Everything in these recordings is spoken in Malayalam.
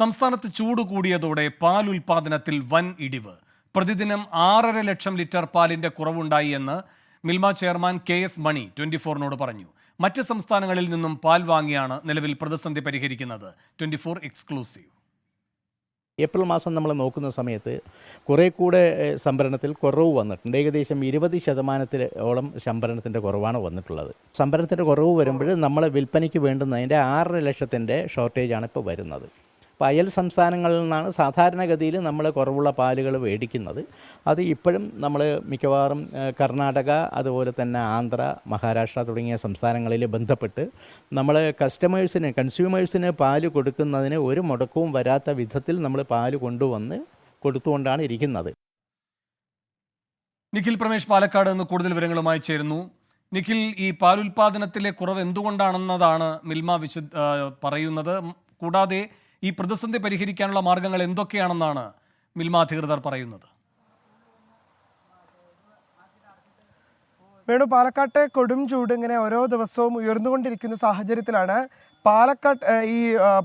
സംസ്ഥാനത്ത് ചൂട് കൂടിയതോടെ പാൽ ഉൽപാദനത്തിൽ വൻ ഇടിവ്. പ്രതിദിനം ആറര ലക്ഷം ലിറ്റർ പാലിന്റെ കുറവുണ്ടായി എന്ന് Milma chairman K S Mani twenty ഫോറിനോട് പറഞ്ഞു. മറ്റ് സംസ്ഥാനങ്ങളിൽ നിന്നും പാൽ വാങ്ങിയാണ് നിലവിൽ പ്രതിസന്ധി പരിഹരിക്കുന്നത്. Twenty four exclusive. ഏപ്രിൽ മാസം നമ്മൾ നോക്കുന്ന സമയത്ത് കുറേ കൂടെ സംഭരണത്തിൽ കുറവ് വന്നിട്ടുണ്ട്. ഏകദേശം ഇരുപത് ശതമാനത്തിലോളം സംഭരണത്തിന്റെ കുറവാണ് വന്നിട്ടുള്ളത്. സംഭരണത്തിന്റെ കുറവ് വരുമ്പോൾ നമ്മൾ വിൽപ്പനയ്ക്ക് വേണ്ടുന്നതിന്റെ ആറര ലക്ഷത്തിന്റെ ഷോർട്ടേജാണ് ഇപ്പോൾ വരുന്നത്. അപ്പോൾ അയൽ സംസ്ഥാനങ്ങളിൽ നിന്നാണ് സാധാരണഗതിയിൽ നമ്മൾ കുറവുള്ള പാലുകൾ മേടിക്കുന്നത്. അത് ഇപ്പോഴും നമ്മൾ മിക്കവാറും കർണാടക അതുപോലെ തന്നെ ആന്ധ്ര മഹാരാഷ്ട്ര തുടങ്ങിയ സംസ്ഥാനങ്ങളിൽ ബന്ധപ്പെട്ട് നമ്മൾ കസ്റ്റമേഴ്സിന് കൺസ്യൂമേഴ്സിന് പാൽ കൊടുക്കുന്നതിന് ഒരു മുടക്കവും വരാത്ത വിധത്തിൽ നമ്മൾ പാൽ കൊണ്ടുവന്ന് കൊടുത്തുകൊണ്ടാണ് ഇരിക്കുന്നത്. നിഖിൽ പ്രമേഷ് പാലക്കാട് നിന്ന് കൂടുതൽ വിവരങ്ങളുമായി ചേരുന്നു. നിഖിൽ ഈ പാൽ ഉൽപാദനത്തിലെ കുറവ് എന്തുകൊണ്ടാണെന്നതാണ് മിൽമ വിശു ആ, പറയുന്നത്. കൂടാതെ ഈ പ്രതിസന്ധി പരിഹരിക്കാനുള്ള മാർഗങ്ങൾ എന്തൊക്കെയാണെന്നാണ് മിൽമ അധികൃതർ പറയുന്നത്. വേണു പാലക്കാട്ടെ കൊടും ചൂട് ഇങ്ങനെ ഓരോ ദിവസവും ഉയർന്നുകൊണ്ടിരിക്കുന്ന സാഹചര്യത്തിലാണ് പാലക്കാട് ഈ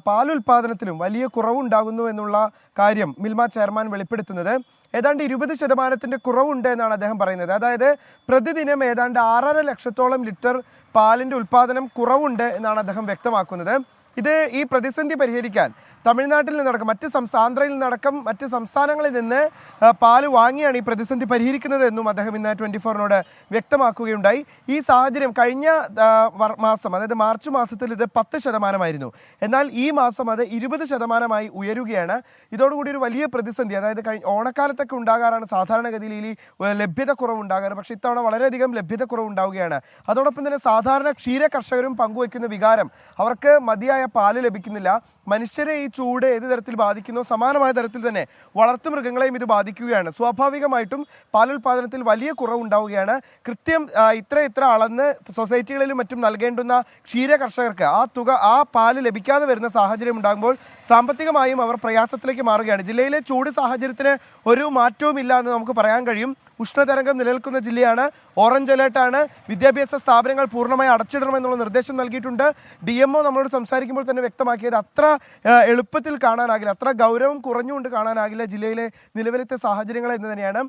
പാലുൽപാദനത്തിലും വലിയ കുറവുണ്ടാകുന്നു എന്നുള്ള കാര്യം മിൽമ ചെയർമാൻ വെളിപ്പെടുത്തുന്നത്. ഏതാണ്ട് ഇരുപത് ശതമാനത്തിന്റെ കുറവുണ്ട് എന്നാണ് അദ്ദേഹം പറയുന്നത്. അതായത് പ്രതിദിനം ഏതാണ്ട് ആറര ലക്ഷത്തോളം ലിറ്റർ പാലിന്റെ ഉൽപാദനം കുറവുണ്ട് എന്നാണ് അദ്ദേഹം വ്യക്തമാക്കുന്നത്. ഇത് ഈ പ്രതിസന്ധി പരിഹരിക്കാൻ തമിഴ്നാട്ടിൽ നിന്നടക്കം മറ്റ് ആന്ധ്രയിൽ നിന്നടക്കം മറ്റ് സംസ്ഥാനങ്ങളിൽ നിന്ന് പാൽ വാങ്ങിയാണ് ഈ പ്രതിസന്ധി പരിഹരിക്കുന്നത് എന്നും അദ്ദേഹം ഇന്ന് ട്വന്റി ഫോറിനോട് വ്യക്തമാക്കുകയുണ്ടായി. ഈ സാഹചര്യം കഴിഞ്ഞ മാസം അതായത് മാർച്ച് മാസത്തിൽ ഇത് പത്ത് ശതമാനമായിരുന്നു. എന്നാൽ ഈ മാസം അത് ഇരുപത് ശതമാനമായി ഉയരുകയാണ്. ഇതോടുകൂടി ഒരു വലിയ പ്രതിസന്ധി അതായത് കഴിഞ്ഞ ഓണക്കാലത്തൊക്കെ ഉണ്ടാകാറാണ് സാധാരണഗതിയിൽ ഈ ലഭ്യത കുറവ് ഉണ്ടാകാറ് പക്ഷേ ഇത്തവണ വളരെയധികം ലഭ്യത കുറവ് ഉണ്ടാവുകയാണ് അതോടൊപ്പം തന്നെ സാധാരണ ക്ഷീര കർഷകരും പങ്കുവയ്ക്കുന്ന വികാരം അവർക്ക് മതിയായ പാൽ ലഭിക്കുന്നില്ല. മനുഷ്യരെ ഈ ചൂട് ഏത് തരത്തിൽ ബാധിക്കുന്നോ? സമാനമായ തരത്തിൽ തന്നെ വളർത്തു മൃഗങ്ങളെയും ഇത് ബാധിക്കുകയാണ്. സ്വാഭാവികമായിട്ടും പാലുൽപാദനത്തിൽ വലിയ കുറവുണ്ടാവുകയാണ്. കൃത്യം ഇത്ര ഇത്ര അളന്ന് സൊസൈറ്റികളിലും മറ്റും നൽകേണ്ടുന്ന ക്ഷീര കർഷകർക്ക് ആ തുക ആ പാൽ ലഭിക്കാതെ വരുന്ന സാഹചര്യം ഉണ്ടാകുമ്പോൾ സാമ്പത്തികമായും അവർ പ്രയാസത്തിലേക്ക് മാറുകയാണ്. ജില്ലയിലെ ചൂട് സാഹചര്യത്തിന് ഒരു മാറ്റവും ഇല്ല എന്ന് നമുക്ക് പറയാൻ കഴിയും. ഉഷ്ണതരംഗം നിലനിൽക്കുന്ന ജില്ലയാണ്. ഓറഞ്ച് അലേർട്ടാണ് വിദ്യാഭ്യാസ സ്ഥാപനങ്ങൾ പൂർണമായി അടച്ചിടണമെന്നുള്ള നിർദ്ദേശം നൽകിയിട്ടുണ്ട്. ഡി നമ്മളോട് സംസാരിക്കുമ്പോൾ തന്നെ വ്യക്തമാക്കിയത് അത്ര എളുപ്പത്തിൽ കാണാനാകില്ല അത്ര ഗൗരവം കുറഞ്ഞുകൊണ്ട് കാണാനാകില്ല ജില്ലയിലെ നിലവിലത്തെ സാഹചര്യങ്ങൾ എന്ന് തന്നെയാണ്.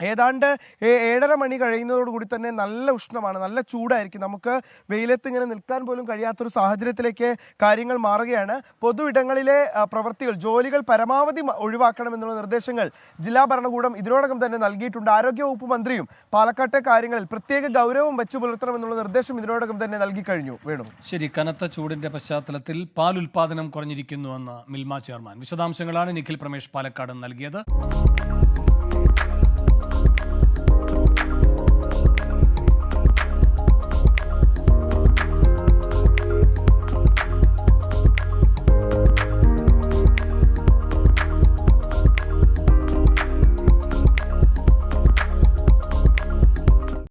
ഏതാണ്ട് ഏഴര മണി കഴിയുന്നതോടുകൂടി തന്നെ നല്ല ഉഷ്ണമാണ് നല്ല ചൂടായിരിക്കും. നമുക്ക് വെയിലത്ത് ഇങ്ങനെ നിൽക്കാൻ പോലും കഴിയാത്തൊരു സാഹചര്യത്തിലേക്ക് കാര്യങ്ങൾ മാറുകയാണ്. പൊതു ഇടങ്ങളിലെ പ്രവൃത്തികൾ ജോലികൾ പരമാവധി ഒഴിവാക്കണമെന്നുള്ള നിർദ്ദേശങ്ങൾ ജില്ലാ ഭരണകൂടം ഇതിനോടകം തന്നെ നൽകിയിട്ടുണ്ട്. ആരോഗ്യവകുപ്പ് മന്ത്രിയും പാലക്കാട്ടെ കാര്യങ്ങളിൽ പ്രത്യേക ഗൗരവം വെച്ചു പുലർത്തണമെന്നുള്ള നിർദ്ദേശം ഇതിനോടകം തന്നെ നൽകി കഴിഞ്ഞു വേണു. ശരി കനത്ത ചൂടിന്റെ പശ്ചാത്തലത്തിൽ പാൽ ഉൽപാദനം കുറഞ്ഞിരിക്കുന്നുവെന്ന് മിൽമ ചെയർമാൻ. വിശദാംശങ്ങളാണ് നിഖിൽ പ്രമേഷ് പാലക്കാട് നൽകിയത്.